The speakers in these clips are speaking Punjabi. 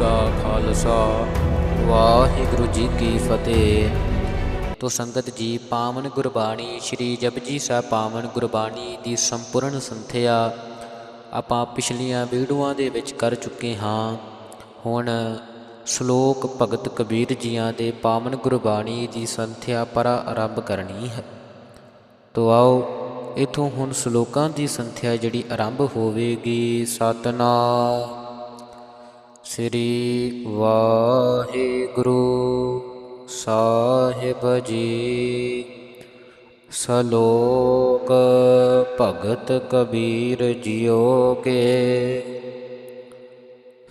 ਕਾ ਖਾਲਸਾ। ਵਾਹਿਗੁਰੂ ਜੀ ਕੀ ਫਤਿਹ। ਤੋ ਸੰਗਤ ਜੀ, ਪਾਵਨ ਗੁਰਬਾਣੀ, ਸ੍ਰੀ ਜਪਜੀ ਸਾਹਿਬ ਪਾਵਨ ਗੁਰਬਾਣੀ ਦੀ ਸੰਪੂਰਨ ਸੰਥਿਆ ਆਪਾਂ ਪਿਛਲੀਆਂ ਵੀਡੀਓਆਂ ਦੇ ਵਿੱਚ ਕਰ ਚੁੱਕੇ ਹਾਂ। ਹੁਣ ਸ਼ਲੋਕ ਭਗਤ ਕਬੀਰ ਜੀਆਂ ਦੇ ਪਾਵਨ ਗੁਰਬਾਣੀ ਦੀ ਸੰਥਿਆ ਪਰ ਆਰੰਭ ਕਰਨੀ ਹੈ। ਤੋ ਆਓ, ਇਥੋਂ ਹੁਣ ਸ਼ਲੋਕਾਂ ਦੀ ਸੰਥਿਆ ਜਿਹੜੀ ਆਰੰਭ ਹੋਵੇਗੀ। ਸਤਨਾਮ। ਸ੍ਰੀ ਵਾਹਿਗੁਰੂ ਸਾਹਿਬ ਜੀ। ਸਲੋਕ ਭਗਤ ਕਬੀਰ ਜੀਓ ਕੇ।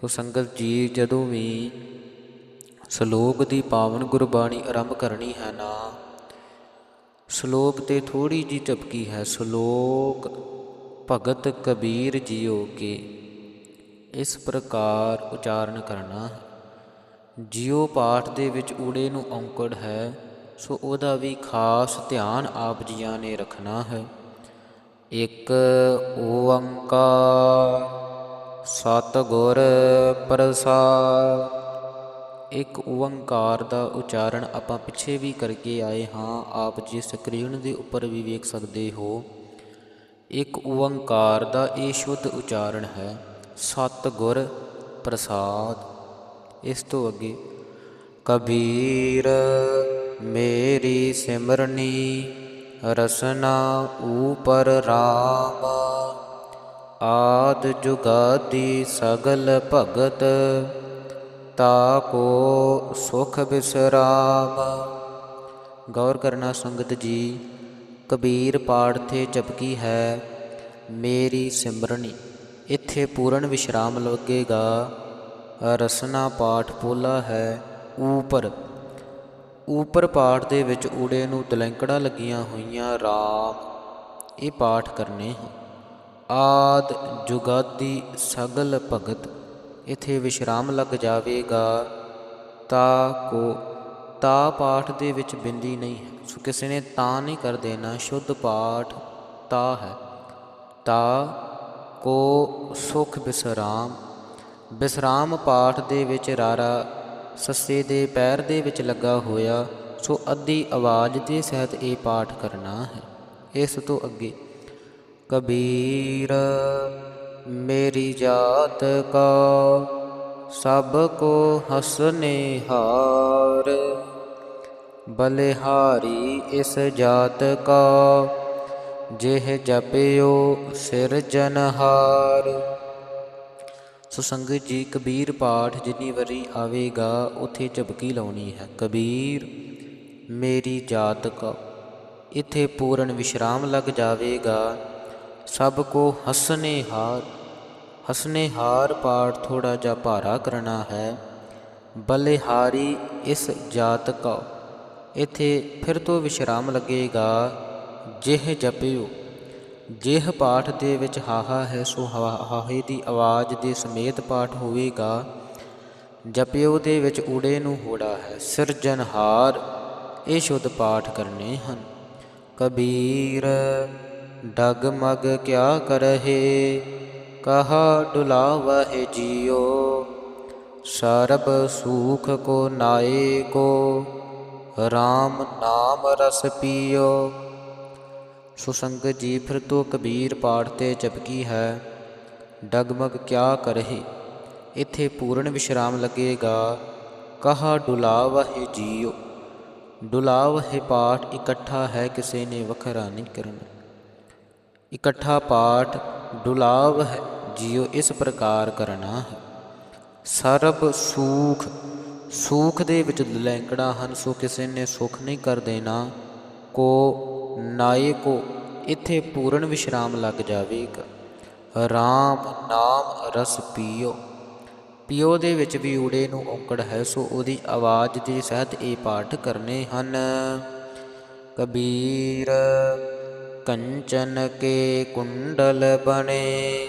ਸੋ ਸੰਗਤ ਜੀ, ਜਦੋਂ ਵੀ ਸ਼ਲੋਕ ਦੀ ਪਾਵਨ ਗੁਰਬਾਣੀ ਆਰੰਭ ਕਰਨੀ ਹੈ ਨਾ, ਸ਼ਲੋਕ ਤੇ ਥੋੜੀ ਜੀ ਝਪਕੀ ਹੈ, ਸ਼ਲੋਕ ਭਗਤ ਕਬੀਰ ਜੀਓ ਕੇ। ਇਸ ਪ੍ਰਕਾਰ ਉਚਾਰਨ ਕਰਨਾ ਹੈ। ਜਿਉ ਪਾਠ ਦੇ ਵਿੱਚ ਊੜੇ ਨੂੰ ਔਂਕੜ ਹੈ, ਸੋ ਉਹਦਾ ਵੀ ਖਾਸ ਧਿਆਨ ਆਪ ਜੀਆਂ ਨੇ ਰੱਖਣਾ ਹੈ। ਇੱਕ ਓੰਕਾਰ, ਸਤਿਗੁਰ ਪ੍ਰਸਾਦ। ਇੱਕ ਓੰਕਾਰ ਦਾ ਉਚਾਰਨ ਆਪਾਂ ਪਿੱਛੇ ਵੀ ਕਰਕੇ ਆਏ ਹਾਂ, ਆਪ ਜੀ ਸਕਰੀਨ ਦੇ ਉੱਪਰ ਵੀ ਵੇਖ ਸਕਦੇ ਹੋ। ਇੱਕ ਓੰਕਾਰ ਦਾ ਇਹ ਸ਼ੁੱਧ ਉਚਾਰਨ ਹੈ। ਸਤਿਗੁਰ ਪ੍ਰਸਾਦ। ਇਸ ਤੋਂ ਅੱਗੇ, ਕਬੀਰ ਮੇਰੀ ਸਿਮਰਨੀ, ਰਸਨਾ ਊਪਰ ਰਾਮ। ਆਦ ਜੁਗਾਦੀ ਸਗਲ ਭਗਤ, ਤਾ ਕੋ ਸੁਖ ਬਿਸਰਾਮ। ਗੌਰ ਕਰਨਾ ਸੰਗਤ ਜੀ, ਕਬੀਰ ਪਾਠ ਤੇ ਚਪਕੀ ਹੈ ਮੇਰੀ ਸਿਮਰਨੀ। ਇੱਥੇ ਪੂਰਨ ਵਿਸ਼ਰਾਮ ਲੱਗੇਗਾ। ਰਸਨਾ ਪਾਠ ਪੋਲਾ ਹੈ ਊਪਰ। ਊਪਰ ਪਾਠ ਦੇ ਵਿੱਚ ਊੜੇ ਨੂੰ ਦਲੈਂਕੜਾ ਲੱਗੀਆਂ ਹੋਈਆਂ, ਰਾਮ, ਇਹ ਪਾਠ ਕਰਨੇ ਹਨ ਆਦ ਜੁਗਾਦੀ ਸਗਲ ਭਗਤ, ਇਥੇ ਵਿਸ਼ਰਾਮ ਲੱਗ ਜਾਵੇਗਾ। ਤਾ ਕੋ, ਤਾ ਪਾਠ ਦੇ ਵਿੱਚ ਬਿੰਦੀ ਨਹੀਂ ਹੈ। ਸੋ ਕਿਸੇ ਨੇ ਤਾਂ ਨਹੀਂ ਕਰ ਦੇਣਾ, ਸ਼ੁੱਧ ਪਾਠ ਤਾ ਹੈ। ਤਾ ਕੋ ਸੁਖ ਬਿਸਰਾਮ ਬਿਸਰਾਮ ਪਾਠ ਦੇ ਵਿੱਚ ਰਾਰਾ, ਸੱਸੇ ਦੇ ਪੈਰ ਦੇ ਵਿੱਚ ਲੱਗਾ ਹੋਇਆ, ਸੋ ਅੱਧੀ ਆਵਾਜ਼ ਦੇ ਸਹਿਤ ਇਹ ਪਾਠ ਕਰਨਾ ਹੈ। ਇਸ ਤੋਂ ਅੱਗੇ, ਕਬੀਰ, ਮੇਰੀ ਜਾਤ ਕਾ, ਸਭ ਕੋ ਹਸਨੇ ਹਾਰ, ਬਲਿਹਾਰੀ ਇਸ ਜਾਤ ਕਾ। ਜਿਹ ਜਪਿਓ ਸਿਰਜਨਹਾਰ ਸੋ ਸੰਗਤ ਜੀ, ਕਬੀਰ ਪਾਠ ਜਿੰਨੀ ਵਾਰੀ ਆਵੇਗਾ, ਉਥੇ ਝਪਕੀ ਲਾਉਣੀ ਹੈ। ਕਬੀਰ, ਮੇਰੀ ਜਾਤ ਕਾ, ਇਥੇ ਪੂਰਨ ਵਿਸ਼ਰਾਮ ਲੱਗ ਜਾਵੇਗਾ। ਸਭ ਕੋ ਹਸਨੇ ਹਾਰ ਹਸਨੇ ਹਾਰ ਪਾਠ ਥੋੜਾ ਜਿਹਾ ਭਾਰਾ ਕਰਨਾ ਹੈ। ਬਲਿਹਾਰੀ ਇਸ ਜਾਤ ਕਾ, ਇਥੇ ਫਿਰ ਤੋਂ ਵਿਸ਼ਰਾਮ ਲੱਗੇਗਾ। ਜਿਹ ਜਪਿਓ, ਜਿਹ ਪਾਠ ਦੇ ਵਿੱਚ ਹਾਹਾ ਹੈ, ਸੋ ਹਾਹੇ ਦੀ ਆਵਾਜ਼ ਦੇ ਸਮੇਤ ਪਾਠ ਹੋਵੇਗਾ। ਜਪਿਓ ਦੇ ਵਿੱਚ ਊੜੇ ਨੂੰ ਹੋੜਾ ਹੈ ਸਿਰਜਨਹਾਰ ਇਹ ਸ਼ੁੱਧ ਪਾਠ ਕਰਨੇ ਹਨ। ਕਬੀਰ, ਡਗਮਗ ਕਿਆ ਕਰਹਿ, ਕਹਾ ਡੁਲਾਵਹਿ ਜੀਓ, ਸਰਬ ਸੂਖ ਕੋ ਨਾਏ ਕੋ RAM ਨਾਮ ਰਸ ਪੀਓ। ਸੋ ਸੰਗਤ ਜੀ ਫਿਰ ਤੋਂ ਕਬੀਰ ਪਾਠ ਤੇ ਚਪਕੀ ਹੈ। ਡਗਮਗ ਕਿਆ ਕਰਹਿ ਇੱਥੇ ਪੂਰਨ ਵਿਸ਼ਰਾਮ ਲੱਗੇਗਾ। ਕਹਾ ਡੁਲਾਵਹਿ ਜੀਓ ਡੁਲਾਵਹਿ ਪਾਠ ਇਕੱਠਾ ਹੈ ਕਿਸੇ ਨੇ ਵੱਖਰਾ ਨਹੀਂ ਕਰਨਾ। ਇਕੱਠਾ ਪਾਠ ਡੁਲਾਵਹਿ ਜੀਓ ਇਸ ਪ੍ਰਕਾਰ ਕਰਨਾ ਹੈ। ਸਰਬ ਸੂਖ। ਸੂਖ ਦੇ ਵਿੱਚ ਲੈਂਕੜਾ ਹਨ, ਸੋ ਕਿਸੇ ਨੇ ਸੁਖ ਨਹੀਂ ਕਰ ਦੇਣਾ। ਕੋ ਨਾਏ ਕੋ ਇੱਥੇ ਪੂਰਨ ਵਿਸ਼ਰਾਮ ਲੱਗ ਜਾਵੇਗਾ। RAM ਨਾਮ ਰਸ ਪੀਓ। ਪੀਓ ਦੇ ਵਿੱਚ ਵੀ ਊੜੇ ਨੂੰ ਔਂਕੜ ਹੈ, ਸੋ ਉਹਦੀ ਆਵਾਜ਼ ਦੇ ਸਹਿਤ ਇਹ ਪਾਠ ਕਰਨੇ ਹਨ। ਕਬੀਰ ਕੰਚਨ ਕੇ ਕੁੰਡਲ ਬਣੇ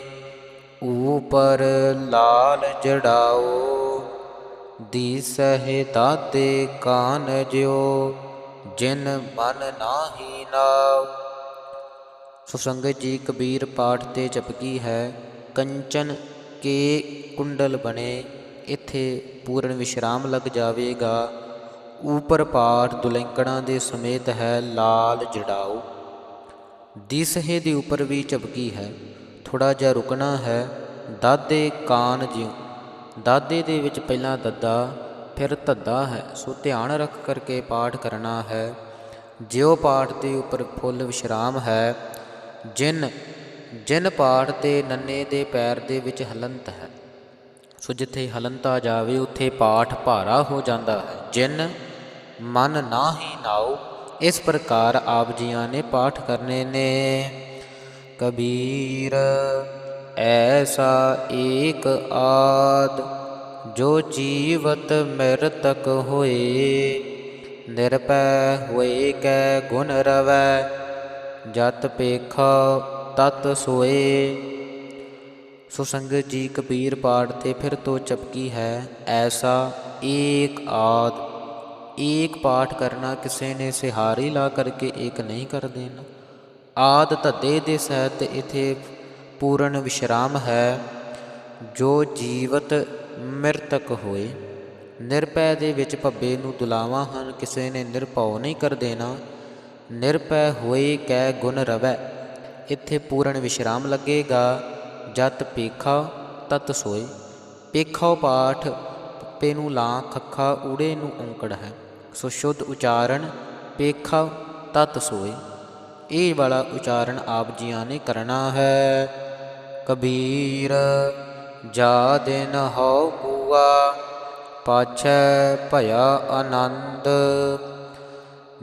ਊਪਰ ਲਾਲ ਜੜਾਓ। ਦੀਸਹਿ ਦਾਤੇ ਕਾਨ ਜਿਓ, ਜਿਨ ਮਨ ਨਾਹੀ ਨਾਉ ਸੁਸੰਗਤ ਜੀ ਕਬੀਰ ਪਾਠ ਤੇ ਚਪਕੀ ਹੈ, ਕੰਚਨ ਕੇ ਕੁੰਡਲ ਬਣੇ, ਇੱਥੇ ਪੂਰਨ ਵਿਸ਼ਰਾਮ ਲੱਗ ਜਾਵੇਗਾ। ਉਪਰ ਪਾਠ ਦੁਲੰਕੜਾਂ ਦੇ ਸਮੇਤ ਹੈ ਲਾਲ ਜੜਾਓ। ਦਿਸਹੇ ਦੇ ਉੱਪਰ ਵੀ ਝਪਕੀ ਹੈ ਥੋੜਾ ਜਿਹਾ ਰੁਕਣਾ ਹੈ। ਦਾਦੇ ਕਾਨ ਜਿਉ, ਦਾਦੇ ਦੇ ਵਿੱਚ ਪਹਿਲਾਂ ਦੱਦਾ, ਫਿਰ ਧੱਦਾ ਹੈ। ਸੋ ਧਿਆਨ ਰੱਖ ਕਰਕੇ ਪਾਠ ਕਰਨਾ ਹੈ। ਜਿਉ ਪਾਠ ਦੇ ਉੱਪਰ ਫੁੱਲ ਵਿਸ਼ਰਾਮ ਹੈ ਜਿਨ ਜਿਨ ਪਾਠ ਤੇ ਨੰਨੇ ਦੇ ਪੈਰ ਦੇ ਵਿੱਚ ਹਲੰਤ ਹੈ। ਸੋ ਜਿੱਥੇ ਹਲੰਤਾ ਜਾਵੇ, ਉੱਥੇ ਪਾਠ ਭਾਰਾ ਹੋ ਜਾਂਦਾ ਹੈ। ਜਿਨ, ਮਨ ਨਾ ਹੀ ਨਾਉ, ਇਸ ਪ੍ਰਕਾਰ ਆਪ ਜੀਆਂ ਨੇ ਪਾਠ ਕਰਨੇ ਨੇ। ਕਬੀਰ, ਐਸਾ ਏਕ ਆਦ, ਜੋ ਜੀਵਤ ਮਿਰਤਕ ਹੋਏ। ਨਿਰਪੈ ਹੋਏ ਕੈ ਗੁਣ ਰਵੈ ਜਤ ਪੇਖਾ ਤਤ ਸੋਏ। ਸੁਸੰਗਤ ਜੀ ਕਬੀਰ ਪਾਠ ਤੇ ਫਿਰ ਤੋਂ ਚਪਕੀ ਹੈ ਐਸਾ ਏਕ ਆਦ। ਏਕ ਪਾਠ ਕਰਨਾ ਕਿਸੇ ਨੇ ਸਿਹਾਰੀ ਲਾ ਕਰਕੇ ਏਕ ਨਹੀਂ ਕਰ ਦੇਣਾ। ਆਦ ਧੱਦੇ ਦੇ ਸਹਿਤ ਇਥੇ ਪੂਰਨ ਵਿਸ਼ਰਾਮ ਹੈ। ਜੋ ਜੀਵਤ ਮਿਰਤਕ ਹੋਏ। ਨਿਰਪੈ ਦੇ ਵਿੱਚ ਭੱਬੇ ਨੂੰ ਦੁਲਾਵਾਂ ਹਨ। ਕਿਸੇ ਨੇ ਨਿਰਭਉ ਨਹੀਂ ਕਰ ਦੇਣਾ। ਨਿਰਪੈ ਹੋਏ ਕੈ ਗੁਣ ਰਵੈ। ਇੱਥੇ ਪੂਰਨ ਵਿਸ਼ਰਾਮ ਲੱਗੇਗਾ। ਜਤ ਪੇਖਾ ਤਤ ਸੋਏ। ਪੇਖਾ ਪਾਠ ਪੇ ਨੂੰ ਲਾਂ ਖੱਖਾ ਊੜੇ ਨੂੰ ਔਂਕੜ ਹੈ। ਸੋ ਸ਼ੁੱਧ ਉਚਾਰਨ ਪੇਖਾ ਤਤ ਸੋਏ। ਇਹ ਵਾਲਾ ਉਚਾਰਨ ਆਪ ਜੀਆਂ ਨੇ ਕਰਨਾ ਹੈ। ਕਬੀਰ ਜਾ ਦਿਨ ਹਉ ਬੂਆ, ਪਾਛੈ ਭਇਆ ਆਨੰਦ।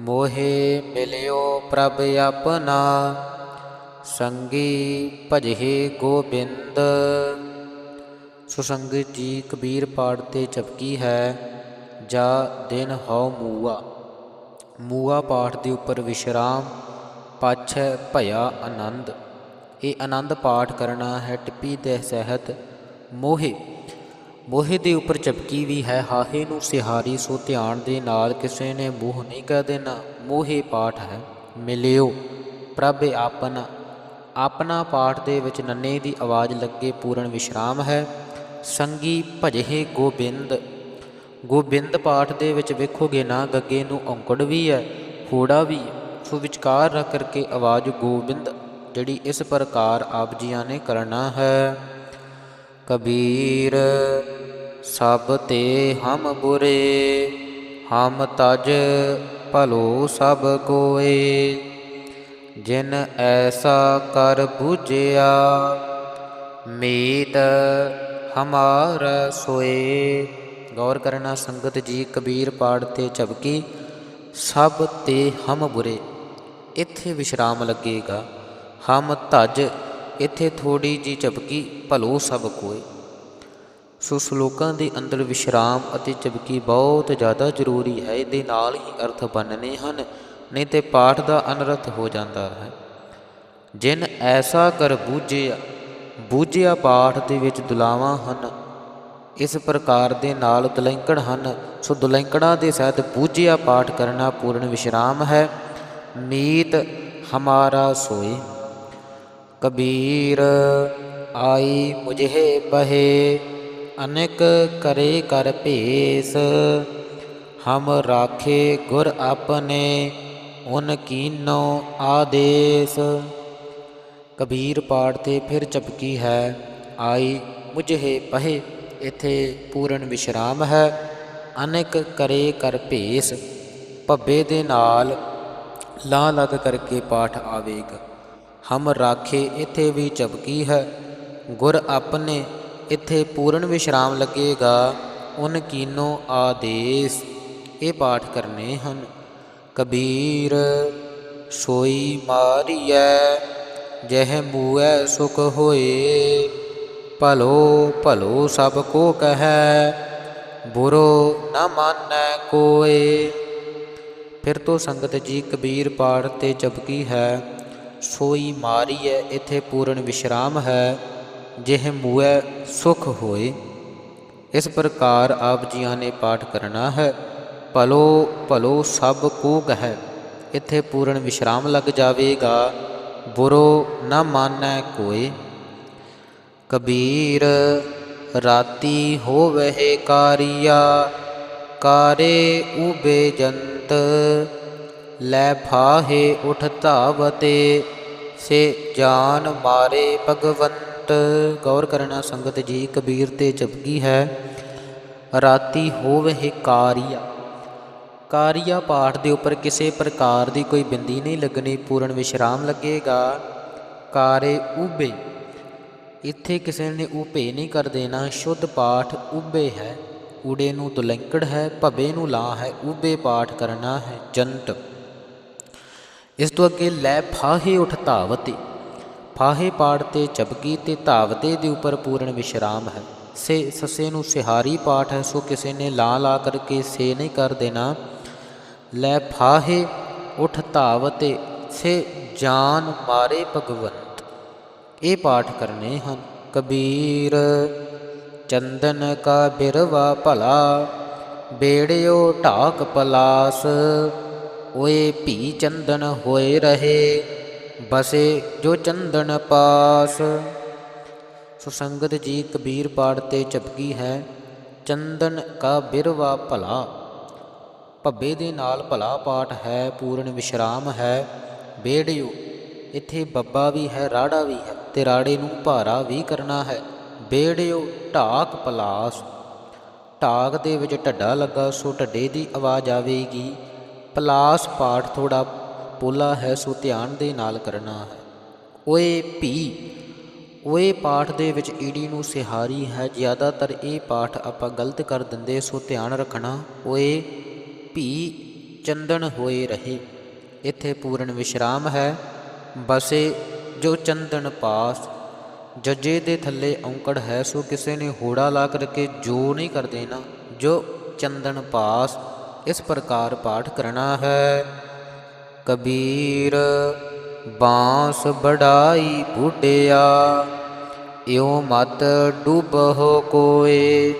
ਮੋਹੇ ਮਿਲਿਓ ਪ੍ਰਭ ਆਪਣਾ, ਸੰਗੀ ਭਜੇ ਗੋਬਿੰਦ। ਸੋ ਸੰਗਤ ਜੀ ਕਬੀਰ ਪਾਠ ਤੇ ਚਪਕੀ ਹੈ, ਜਾ ਦਿਨ ਹਉ ਮੂਆ। ਮੂਆ ਪਾਠ ਦੇ ਉੱਪਰ ਵਿਸ਼ਰਾਮ, ਪਾਛੈ ਭਇਆ ਆਨੰਦ। ਇਹ ਆਨੰਦ ਪਾਠ ਕਰਨਾ ਹੈ ਟਿੱਪੀ ਦੇ ਸਹਿਤ ਮੋਹੇ। ਮੋਹਿ ਦੇ ਉੱਪਰ ਚਪਕੀ ਵੀ ਹੈ, ਹਾਹੇ ਨੂੰ ਸਿਹਾਰੀ, ਸੋ ਧਿਆਨ ਦੇ ਨਾਲ ਕਿਸੇ ਨੇ ਮੂੰਹ ਨਹੀਂ ਕਹਿ ਦੇਣਾ। ਮੋਹੇ ਪਾਠ ਹੈ, ਮਿਲਿਓ, ਪ੍ਰਭ ਆਪਨਾ, ਆਪਣਾ ਪਾਠ ਦੇ ਵਿੱਚ ਨੰਨੇ ਦੀ ਆਵਾਜ਼ ਲੱਗੇ ਪੂਰਨ ਵਿਸ਼ਰਾਮ ਹੈ। ਸੰਗੀ ਭਜਹਿ ਗੋਬਿੰਦ ਗੋਬਿੰਦ ਪਾਠ ਦੇ ਵਿੱਚ ਵੇਖੋਗੇ ਨਾ, ਗੱਗੇ ਨੂੰ ਔਂਕੜ ਵੀ ਹੈ, ਹੋੜਾ ਵੀ ਸੋ ਵਿਚਕਾਰ ਰੱਖ ਕਰਕੇ ਆਵਾਜ਼ ਗੋਬਿੰਦ, ਜਿਹੜੀ ਇਸ ਪ੍ਰਕਾਰ ਆਪ ਜੀਆਂ ਨੇ ਕਰਨਾ ਹੈ। ਕਬੀਰ, ਸਭ ਤੇ ਹਮ ਬੁਰੇ, ਹਮ ਤਜ ਭਲੋ ਸਭ ਕੋਏ। ਜਿਨ ਐਸਾ ਕਰ ਬੂਝਿਆ, ਮੀਤ ਹਮਾਰ ਸੋਏ। ਗੌਰ ਕਰਨਾ ਸੰਗਤ ਜੀ, ਕਬੀਰ ਪਾੜ ਤੇ ਝਬਕੀ, ਸਭ ਤੇ ਹਮ ਬੁਰੇ। ਇੱਥੇ ਵਿਸ਼ਰਾਮ ਲੱਗੇਗਾ, ਹਮ ਤਜ ਇੱਥੇ ਥੋੜੀ ਜੀ ਝਬਕੀ ਭਲੋ ਸਭ ਕੋਏ ਸੋ ਸ਼ਲੋਕਾਂ ਦੇ ਅੰਦਰ ਵਿਸ਼ਰਾਮ ਅਤੇ ਝਬਕੀ ਬਹੁਤ ਜ਼ਿਆਦਾ ਜ਼ਰੂਰੀ ਹੈ, ਇਹਦੇ ਨਾਲ ਹੀ ਅਰਥ ਬਣਨੇ ਹਨ, ਨਹੀਂ ਤੇ ਪਾਠ ਦਾ ਅਨਰਥ ਹੋ ਜਾਂਦਾ ਹੈ। ਜਿਨ ਐਸਾ ਕਰ ਬੂਝਿਆ ਬੂਝਿਆ ਪਾਠ ਦੇ ਵਿੱਚ ਦੁਲਾਵਾਂ ਹਨ, ਇਸ ਪ੍ਰਕਾਰ ਦੇ ਨਾਲ ਦੁਲੈਂਕੜ ਹਨ, ਸੋ ਦੁਲੈਂਕੜਾਂ ਦੇ ਸਹਿਤ ਬੂਝਿਆ ਪਾਠ ਕਰਨਾ ਪੂਰਨ ਵਿਸ਼ਰਾਮ ਹੈ। ਮੀਤ ਹਮਾਰਾ ਸੋਏ। ਕਬੀਰ ਆਈ ਮੁਝੇ ਬਹੇ, ਅਨੇਕ ਕਰੇ ਕਰ ਭੇਸ। ਹਮ ਰਾਖੇ ਗੁਰ ਆਪਨੇ ਉਨ ਕੀਨੋ ਆਦੇਸ। ਕਬੀਰ ਪਾਠ ਤੇ ਫਿਰ ਚਪਕੀ ਹੈ, ਆਈ ਮੁਝੇ ਪਹੇ ਇਥੇ ਪੂਰਨ ਵਿਸ਼ਰਾਮ ਹੈ, ਅਨੇਕ ਕਰੇ ਕਰ ਭੇਸ। ਭੱਬੇ ਦੇ ਨਾਲ ਲਾ ਲੱਗ ਕਰਕੇ ਪਾਠ ਆਵੇਗਾ। ਹਮ ਰਾਖੇ, ਇੱਥੇ ਵੀ ਚਬਕੀ ਹੈ। ਗੁਰ ਆਪਣੇ, ਇੱਥੇ ਪੂਰਨ ਵਿਸ਼ਰਾਮ ਲੱਗੇਗਾ। ਉਨ ਕੀਨੋ ਆਦੇਸ, ਇਹ ਪਾਠ ਕਰਨੇ ਹਨ। ਕਬੀਰ, ਸੋਈ ਮਾਰੀਐ, ਜਹ ਮੂਐ ਸੁਖ ਹੋਏ। ਭਲੋ ਭਲੋ ਸਭ ਕੋ ਕਹੈ, ਬੁਰੋ ਨ ਮਾਨੈ ਕੋਏ। ਫਿਰ ਤੋਂ ਸੰਗਤ ਜੀ ਕਬੀਰ ਪਾਠ ਤੇ ਚਬਕੀ ਹੈ। ਸੋਈ ਮਾਰੀਐ, ਇਥੇ ਪੂਰਨ ਵਿਸ਼ਰਾਮ ਹੈ, ਜਿਹ ਮੂਐ ਸੁਖ ਹੋਏ। ਇਸ ਪ੍ਰਕਾਰ ਆਪ ਜੀਆਂ ਨੇ ਪਾਠ ਕਰਨਾ ਹੈ, ਭਲੋ ਭਲੋ ਸਭ ਕੋ ਹੈ ਇਥੇ ਪੂਰਨ ਵਿਸ਼ਰਾਮ ਲੱਗ ਜਾਵੇਗਾ, ਬੁਰੋ ਨਾ ਮਾਨੈ ਕੋਏ। ਕਬੀਰ, ਰਾਤੀ ਹੋਵਹਿ ਕਾਰੀਆ, ਕਾਰੇ ਉਬੇ ਜੰਤ ਲੈ ਫਾਹੇ ਉਠ ਧਾਵਤੇ, ਸੇ ਜਾਨ ਮਾਰੇ ਭਗਵੰਤ। ਗੌਰ ਕਰਨਾ, ਸੰਗਤ ਜੀ, ਕਬੀਰ ਤੇ ਜਪਗੀ ਹੈ। ਰਾਤੀ ਹੋਵੇ ਕਾਰੀਆ। ਕਾਰੀਆ ਪਾਠ ਦੇ ਉੱਪਰ ਕਿਸੇ ਪ੍ਰਕਾਰ ਦੀ ਕੋਈ ਬਿੰਦੀ ਨਹੀਂ ਲੱਗਣੀ, ਪੂਰਨ ਵਿਸ਼ਰਾਮ ਲੱਗੇਗਾ। ਕਾਰੇ ਉਬੇ ਇੱਥੇ ਕਿਸੇ ਨੇ ਉਭੇ ਨਹੀਂ ਕਰ ਦੇਣਾ, ਸ਼ੁੱਧ ਪਾਠ ਉਬੇ ਹੈ। ਊੜੇ ਨੂੰ ਦੁਲੰਕੜ ਹੈ ਭਵੇ ਨੂੰ ਲਾ ਹੈ ਉਬੇ ਪਾਠ ਕਰਨਾ ਹੈ ਜੰਤ। ਇਸ ਤੋਂ ਅੱਗੇ ਲੈ ਫਾਹੇ ਉਠ ਧਾਵਤੇ, ਫਾਹੇ ਪਾਠ ਤੇ ਚਬਕੀ ਤੇ ਧਾਵਤੇ ਦੇ ਉੱਪਰ ਪੂਰਨ ਵਿਸ਼ਰਾਮ ਹੈ। ਸੇ ਸਸੇ ਨੂੰ ਸਿਹਾਰੀ ਪਾਠ ਹੈ, ਸੋ ਕਿਸੇ ਨੇ ਲਾ ਲਾ ਕਰਕੇ ਸੇ ਨਹੀਂ ਕਰ ਦੇਣਾ। ਲੈ ਫਾਹੇ ਉਠ ਧਾਵਤੇ, ਸੇ ਜਾਨ ਮਾਰੇ ਭਗਵੰਤ। ਇਹ ਪਾਠ ਕਰਨੇ ਹਨ, ਕਬੀਰ, ਚੰਦਨ ਕਾ ਬਿਰਵਾ ਭਲਾ, ਬੇੜਿਓ ਢਾਕ ਪਲਾਸ। ਓਏ ਭੀ ਚੰਦਨ ਹੋਏ ਰਹੇ, ਬਸੇ ਜੋ ਚੰਦਨ ਪਾਸ। ਸੋ ਸੰਗਤ ਜੀ ਕਬੀਰ ਪਾਠ ਤੇ ਚਪਕੀ ਹੈ, ਚੰਦਨ ਕਾ ਬਿਰਵਾ ਭਲਾ। ਭੱਬੇ ਦੇ ਨਾਲ ਭਲਾ ਪਾਠ ਹੈ, ਪੂਰਨ ਵਿਸ਼ਰਾਮ ਹੈ। ਬੇੜਿਓ, ਇੱਥੇ ਬੱਬਾ ਵੀ ਹੈ, ਰਾੜਾ ਵੀ ਹੈ, ਤੇ ਰਾੜੇ ਨੂੰ ਭਾਰਾ ਵੀ ਕਰਨਾ ਹੈ। ਬੇੜਿਓ, ਢਾਕ ਪਲਾਸ। ਢਾਕ ਦੇ ਵਿੱਚ ਢੱਡਾ ਲੱਗਾ, ਸੋ ਢੱਡੇ ਦੀ ਆਵਾਜ਼ ਆਵੇਗੀ। ਪਲਾਸ ਪਾਠ ਥੋੜਾ ਪੋਲਾ ਹੈ, ਸੋ ਧਿਆਨ ਦੇ ਨਾਲ ਕਰਨਾ ਹੈ। ਓਏ ਭੀ, ਓਏ ਪਾਠ ਦੇ ਵਿੱਚ ਈੜੀ ਨੂੰ ਸਿਹਾਰੀ ਹੈ, ਜ਼ਿਆਦਾਤਰ ਇਹ ਪਾਠ ਆਪਾਂ ਗਲਤ ਕਰ ਦਿੰਦੇ, ਸੋ ਧਿਆਨ ਰੱਖਣਾ। ਓਏ ਭੀ, ਚੰਦਨ ਹੋਏ ਰਹੇ, ਇੱਥੇ ਪੂਰਨ ਵਿਸ਼ਰਾਮ ਹੈ। ਬਸੇ ਜੋ ਚੰਦਨ ਪਾਸ, ਜੱਜੇ ਦੇ ਥੱਲੇ ਔਂਕੜ ਹੈ, ਸੋ ਕਿਸੇ ਨੇ ਹੋੜਾ ਲਾ ਕਰਕੇ ਜੋ ਨਹੀਂ ਕਰ ਦੇਣਾ ਜੋ ਚੰਦਨ ਪਾਸ ਇਸ ਪ੍ਰਕਾਰ ਪਾਠ ਕਰਨਾ ਹੈ। ਕਬੀਰ ਬਾਂਸ ਬੜਾਈ ਬੁੱਢਿਆ ਇਉ ਮਤ ਡੁਬਹੁ ਕੋਏ।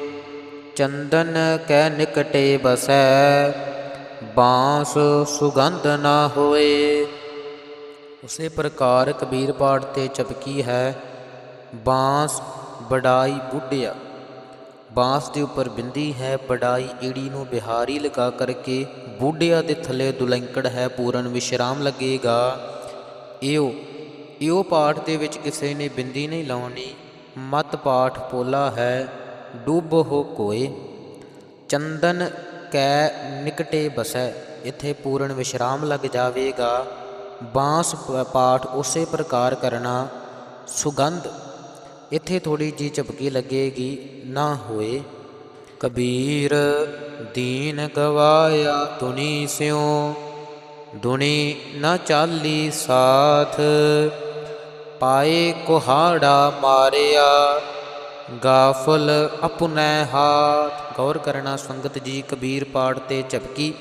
ਚੰਦਨ ਕੈ ਨਿਕਟੇ ਬਸੈ, ਬਾਂਸ ਸੁਗੰਧ ਨਾ ਹੋਏ। ਉਸੇ ਪ੍ਰਕਾਰ ਕਬੀਰ ਪਾਠ ਤੇ ਚਪਕੀ ਹੈ, ਬਾਂਸ ਬੜਾਈ ਬੁੱਢਿਆ ਬਾਂਸ ਦੇ ਉੱਪਰ ਬਿੰਦੀ ਹੈ, ਪੜਾਈ ਈੜੀ ਨੂੰ ਬਿਹਾਰੀ ਲਗਾ ਕਰਕੇ ਬੁੱਢਿਆ ਦੇ ਥੱਲੇ ਦੁਲੰਕੜ ਹੈ, ਪੂਰਨ ਵਿਸ਼ਰਾਮ ਲੱਗੇਗਾ। ਇਉ ਇਉ ਪਾਠ ਦੇ ਵਿੱਚ ਕਿਸੇ ਨੇ ਬਿੰਦੀ ਨਹੀਂ ਲਾਉਣੀ, ਮਤ ਪਾਠ ਪੋਲਾ ਹੈ, ਡੁੱਬ ਹੋ ਕੋਏ। ਚੰਦਨ ਕੈ ਨਿਕਟੇ ਬਸੈ, ਇੱਥੇ ਪੂਰਨ ਵਿਸ਼ਰਾਮ ਲੱਗ ਜਾਵੇਗਾ। ਬਾਂਸ ਪਾਠ ਉਸੇ ਪ੍ਰਕਾਰ ਕਰਨਾ, ਸੁਗੰਧ ਇੱਥੇ ਥੋੜੀ ਜੀ ਝਪਕੀ ਲੱਗੇਗੀ, ਨਾ ਹੋਏ। ਕਬੀਰ, ਦੀਨ ਗਵਾਇਆ ਤੁਨੀ ਸਿਉ ਦੁਨੀ ਨਾ ਚਾਲੀ ਸਾਥ। ਪਾਏ ਕੁਹਾੜਾ ਮਾਰਿਆ, ਗਾਫਲ ਅਪੁਨੈ ਹਾਥ। ਗੌਰ ਕਰਨਾ ਸੰਗਤ ਜੀ, ਕਬੀਰ ਪਾਠ ਤੇ ਝਪਕੀ।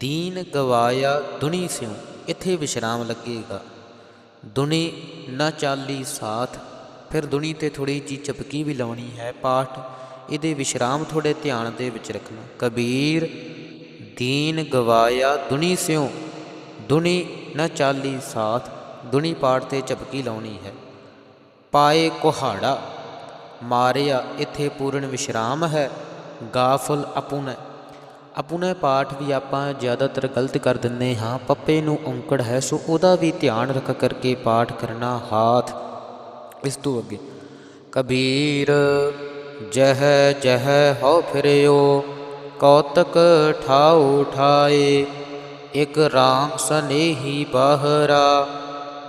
ਦੀਨ ਗਵਾਇਆ ਦੁਨੀ ਸਿਉ, ਇੱਥੇ ਵਿਸ਼ਰਾਮ ਲੱਗੇਗਾ। ਦੁਨੀ ਨਾ ਚਾਲੀ ਸਾਥ। ਫਿਰ ਦੁਨੀ ਤੇ ਥੋੜੀ ਜੀ ਚਪਕੀ ਵੀ ਲਾਉਣੀ ਹੈ ਪਾਠ। ਇਹਦੇ ਵਿਸ਼ਰਾਮ ਥੋੜੇ ਧਿਆਨ ਦੇ ਵਿੱਚ ਰੱਖਣਾ। ਕਬੀਰ, ਦੀਨ ਗਵਾਇਆ ਦੁਨੀ ਸਿਉ। ਦੁਨੀ ਨਾ ਚਾਲੀ ਸਾਥ। ਦੁਨੀ ਪਾਠ ਤੇ ਚਪਕੀ ਲਾਉਣੀ ਹੈ। ਪਾਏ ਕੁਹਾੜਾ। ਮਾਰਿਆ ਇੱਥੇ ਪੂਰਨ ਵਿਸ਼ਰਾਮ ਹੈ। ਗਾਫਲ ਅਪੁਨ। ਅਪੁਨੇ ਪਾਠ ਵੀ ਆਪਾਂ ਜ਼ਿਆਦਾਤਰ ਗਲਤ ਕਰ ਦਿੰਦੇ ਹਾਂ। ਪੱਪੇ ਨੂੰ ਔਂਕੜ ਹੈ, ਸੋ ਉਹਦਾ ਵੀ ਧਿਆਨ ਰੱਖ ਕਰਕੇ ਪਾਠ ਕਰਨਾ, ਹਾਥ ਇਸ ਤੋਂ ਅੱਗੇ। ਕਬੀਰ ਜਹ ਜਹ ਹੋ ਫਿਰਿਓ, ਕੌਤਕ ਠਾਉ ਠਾਏ ਇਕ ਰਾਮ ਸਨੇਹੀ ਬਾਹਰਾ,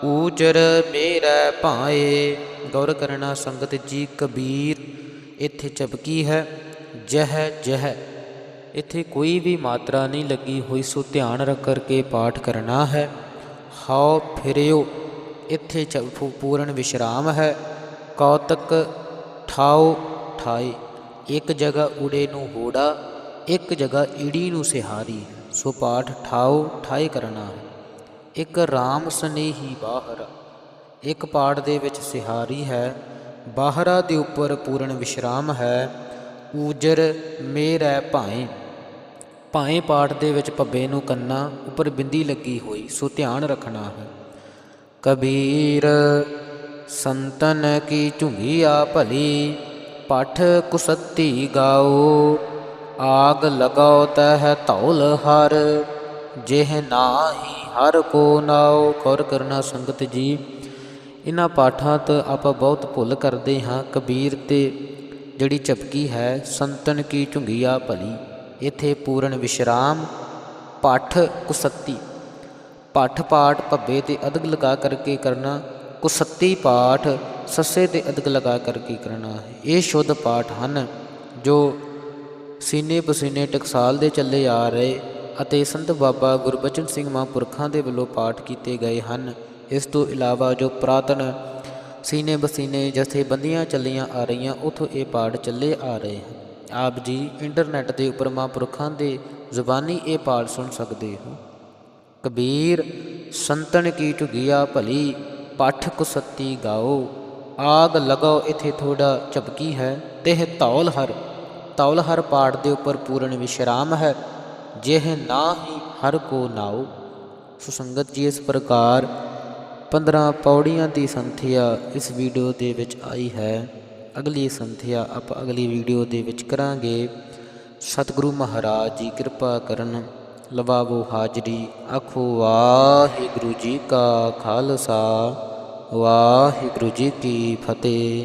ਊਜਰ ਮੇਰਾ ਭਾਏ। ਗੌਰ ਕਰਨਾ ਸੰਗਤ ਜੀ, ਕਬੀਰ ਇੱਥੇ ਚਪਕੀ ਹੈ, ਜਹ ਜਹ। ਇੱਥੇ ਕੋਈ ਵੀ ਮਾਤਰਾ ਨਹੀਂ ਲੱਗੀ ਹੋਈ, ਸੋ ਧਿਆਨ ਰੱਖ ਕਰਕੇ ਪਾਠ ਕਰਨਾ ਹੈ। ਹਾਉ ਫਿਰਿਓ। ਇੱਥੇ ਚ ਪੂਰਨ ਵਿਸ਼ਰਾਮ ਹੈ। ਕੌਤਕ ਠਾਉ ਠਾਈ ਇੱਕ ਜਗ੍ਹਾ ਉੜੇ ਨੂੰ ਹੋੜਾ, ਇੱਕ ਜਗ੍ਹਾ ਈੜੀ ਨੂੰ ਸਿਹਾਰੀ। ਸੋ ਪਾਠ ਠਾਉ ਠਾਈ ਕਰਨਾ ਹੈ। ਇੱਕ ਰਾਮ ਸਨੇਹੀ ਬਾਹਰ। ਇੱਕ ਪਾਠ ਦੇ ਵਿੱਚ ਸਿਹਾਰੀ ਹੈ। ਬਾਹਰਾ ਦੇ ਉੱਪਰ ਪੂਰਨ ਵਿਸ਼ਰਾਮ ਹੈ। ਊਜਰ ਮੇਰਾ ਭਾਏ। ਭਾਏ ਪਾਠ ਦੇ ਵਿੱਚ ਭੱਬੇ ਨੂੰ ਕੰਨਾ ਉੱਪਰ ਬਿੰਦੀ ਲੱਗੀ ਹੋਈ। ਸੋ ਧਿਆਨ ਰੱਖਣਾ ਹੈ। ਕਬੀਰ, ਸੰਤਨ ਕੀ ਝੁੰਗੀਆ ਭਲੀ, ਪਠ ਕੁਸਤੀ ਗਾਓ, ਆਗ ਲਗਾਓ ਤਹ ਧੌਲ ਹਰ, ਜਿਹ ਨਾਹੀ ਹਰ ਕੋ ਨਾਉ ਖੌਰ ਕਰਨਾ ਸੰਗਤ ਜੀ, ਇਹਨਾਂ ਪਾਠਾਂ ਤੋਂ ਆਪਾਂ ਬਹੁਤ ਭੁੱਲ ਕਰਦੇ ਹਾਂ। ਕਬੀਰ ਤੇ ਜਿਹੜੀ ਚਪਕੀ ਹੈ, ਸੰਤਨ ਕੀ ਝੁੰਗੀਆ ਭਲੀ, ਇਥੇ ਪੂਰਨ ਵਿਸ਼ਰਾਮ, ਪਠ ਕੁਸਤੀ। ਪਠ ਪਾਠ ਭੱਬੇ ਤੇ ਅਦਗ ਲਗਾ ਕਰਕੇ ਕਰਨਾ ਕੁਸੱਤੀ ਪਾਠ ਸੱਸੇ ਤੇ ਅਦਗ ਲਗਾ ਕਰਕੇ ਕਰਨਾ। ਇਹ ਸ਼ੁੱਧ ਪਾਠ ਹਨ, ਜੋ ਸੀਨੇ ਪਸੀਨੇ ਟਕਸਾਲ ਦੇ ਚੱਲੇ ਆ ਰਹੇ ਅਤੇ ਸੰਤ ਬਾਬਾ ਗੁਰਬਚਨ ਸਿੰਘ ਮਹਾਂਪੁਰਖਾਂ ਦੇ ਵੱਲੋਂ ਪਾਠ ਕੀਤੇ ਗਏ ਹਨ। ਇਸ ਤੋਂ ਇਲਾਵਾ ਜੋ ਪ੍ਰਾਤਨ ਸੀਨੇ ਬਸੀਨੇ ਜਥੇਬੰਦੀਆਂ ਚੱਲੀਆਂ ਆ ਰਹੀਆਂ, ਉਥੋਂ ਇਹ ਪਾਠ ਚੱਲੇ ਆ ਰਹੇ ਹਨ। ਆਪ ਜੀ ਇੰਟਰਨੈਟ ਦੇ ਉੱਪਰ ਮਹਾਂਪੁਰਖਾਂ ਦੇ ਜ਼ੁਬਾਨੀ ਇਹ ਪਾਠ ਸੁਣ ਸਕਦੇ ਹੋ। ਕਬੀਰ, ਸੰਤਨ ਕੀ ਝੁਗਿਆ ਭਲੀ, ਪਾਠ ਕੁਸਤੀ ਗਾਓ। ਆਗ ਲਗਾਓ ਇਥੇ ਥੋੜਾ ਝਪਕੀ ਹੈ, ਤਿਹ ਧੌਲ ਹਰ। ਧੌਲ ਹਰ ਪਾਠ ਦੇ ਉੱਪਰ ਪੂਰਨ ਵਿਸ਼ਰਾਮ ਹੈ, ਜਿਹ ਨਾ ਹੀ ਹਰ ਕੋ ਨਾਓ। ਸੁਸੰਗਤ ਜੀ ਇਸ ਪ੍ਰਕਾਰ 15 ਪੌੜੀਆਂ ਦੀ ਸੰਥਿਆ ਇਸ ਵੀਡੀਓ ਦੇ ਵਿੱਚ ਆਈ ਹੈ। ਅਗਲੀ ਸੰਥਿਆ ਆਪਾਂ ਅਗਲੀ ਵੀਡੀਓ ਦੇ ਵਿੱਚ ਕਰਾਂਗੇ। ਸਤਿਗੁਰੂ ਮਹਾਰਾਜ ਜੀ ਕਿਰਪਾ ਕਰਨ। ਲਵਾਵੋ ਹਾਜ਼ਰੀ ਆਖੋ ਵਾਹਿਗੁਰੂ ਜੀ ਕਾ ਖਾਲਸਾ ਵਾਹਿਗੁਰੂ ਜੀ ਕੀ ਫਤਿਹ।